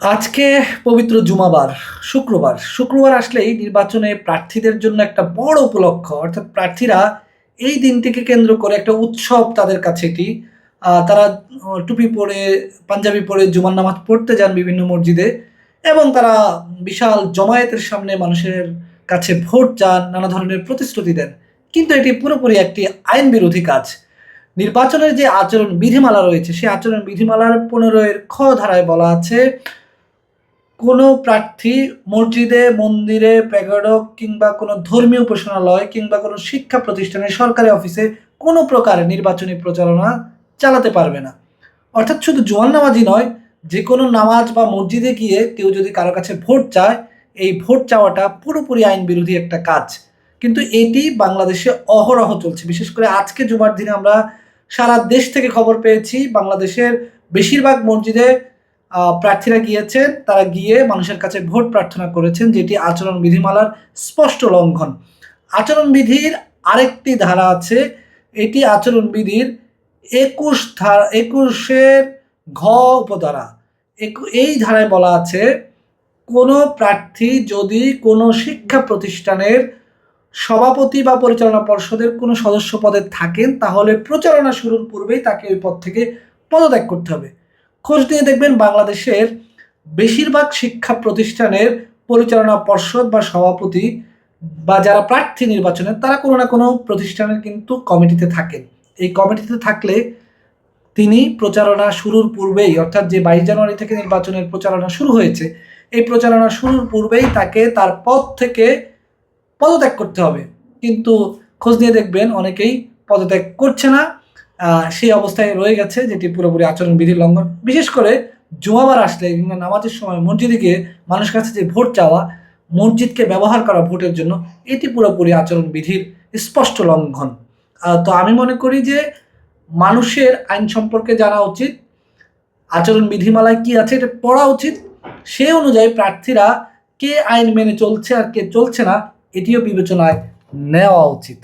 আজকে পবিত্র জুমাবার, শুক্রবার। শুক্রবার আসলেই নির্বাচনে প্রার্থীদের জন্য একটা বড় উপলক্ষ। অর্থাৎ প্রার্থীরা এই দিনটিকে কেন্দ্র করে একটা উৎসব তাদের কাছে এটি। তারা টুপি পরে, পাঞ্জাবি পরে জুমার নামাজ পড়তে যান বিভিন্ন মসজিদে এবং তারা বিশাল জমায়েতের সামনে মানুষের কাছে ভোট চান, নানা ধরনের প্রতিশ্রুতি দেন। কিন্তু এটি পুরোপুরি একটি আইন বিরোধী কাজ। নির্বাচনের যে আচরণ বিধিমালা রয়েছে, সেই আচরণ বিধিমালার পনেরোয়ের খ ধারায় বলা আছে কোনো প্রার্থী মসজিদে, মন্দিরে প্যাগডক কিংবা কোনো ধর্মীয় উপাসনালয় কিংবা কোনো শিক্ষা প্রতিষ্ঠানে, সরকারি অফিসে কোনো প্রকার নির্বাচনী প্রচারণা চালাতে পারবে না। অর্থাৎ শুধু জোয়ান নামাজি নয় যে কোনো নামাজ বা মসজিদে গিয়ে কেউ যদি কারও কাছে ভোট চায়, এই ভোট চাওয়াটা পুরোপুরি আইন বিরোধী একটা কাজ। কিন্তু এটি বাংলাদেশে অহরহ চলছে। বিশেষ করে আজকে জুমার দিনে আমরা সারা দেশ থেকে খবর পেয়েছি, বাংলাদেশের বেশিরভাগ মসজিদে প্রার্থীরা গিয়েছেন তারা গিয়ে মানুষের কাছে ভোট প্রার্থনা করেছেন, যেটি আচরণ বিধিমালার স্পষ্ট লঙ্ঘন। আচরণবিধির আরেকটি ধারা আছে, এটি আচরণবিধির একুশ ধারা, একুশের ঘ উপধারা। এই ধারায় বলা আছে, কোনো প্রার্থী যদি কোনো শিক্ষা প্রতিষ্ঠানের সভাপতি বা পরিচালনা পর্ষদের কোনো সদস্য পদে থাকেন, তাহলে প্রচারণা শুরুর পূর্বেই তাকে ওই পদ থেকে পদত্যাগ করতে হবে। খোঁজ নিয়ে দেখবেন বাংলাদেশের বেশিরভাগ শিক্ষা প্রতিষ্ঠানের পরিচালনা পর্ষদ বা সভাপতি বা যারা প্রার্থী নির্বাচনে, তারা কোনো না কোনো প্রতিষ্ঠানের কিন্তু কমিটিতে থাকেন। এই কমিটিতে থাকলে তিনি প্রচারণা শুরুর পূর্বেই, অর্থাৎ যে বাইশ জানুয়ারি থেকে নির্বাচনের প্রচারণা শুরু হয়েছে, এই প্রচারণা শুরুর পূর্বেই তাকে তার পদ থেকে পদত্যাগ করতে হবে। কিন্তু খোঁজ নিয়ে দেখবেন অনেকেই পদত্যাগ করছে না। সেই অবস্থায় রয়ে গেছে, যেটি পুরোপুরি আচরণ বিধির লঙ্ঘন। বিশেষ করে জুমাবার আসলে কিংবা নামাজের সময় মসজিদে গিয়ে মানুষের কাছে যে ভোট চাওয়া, মসজিদকে ব্যবহার করা ভোটের জন্য, এটি পুরোপুরি আচরণ বিধির স্পষ্ট লঙ্ঘন। তো আমি মনে করি যে মানুষের আইন সম্পর্কে জানা উচিত আচরণ বিধিমালায় কি আছে এটা পড়া উচিত, সে অনুযায়ী প্রার্থীরা কে আইন মেনে চলছে আর কে চলছে না, এটিও বিবেচনায় নেওয়া উচিত।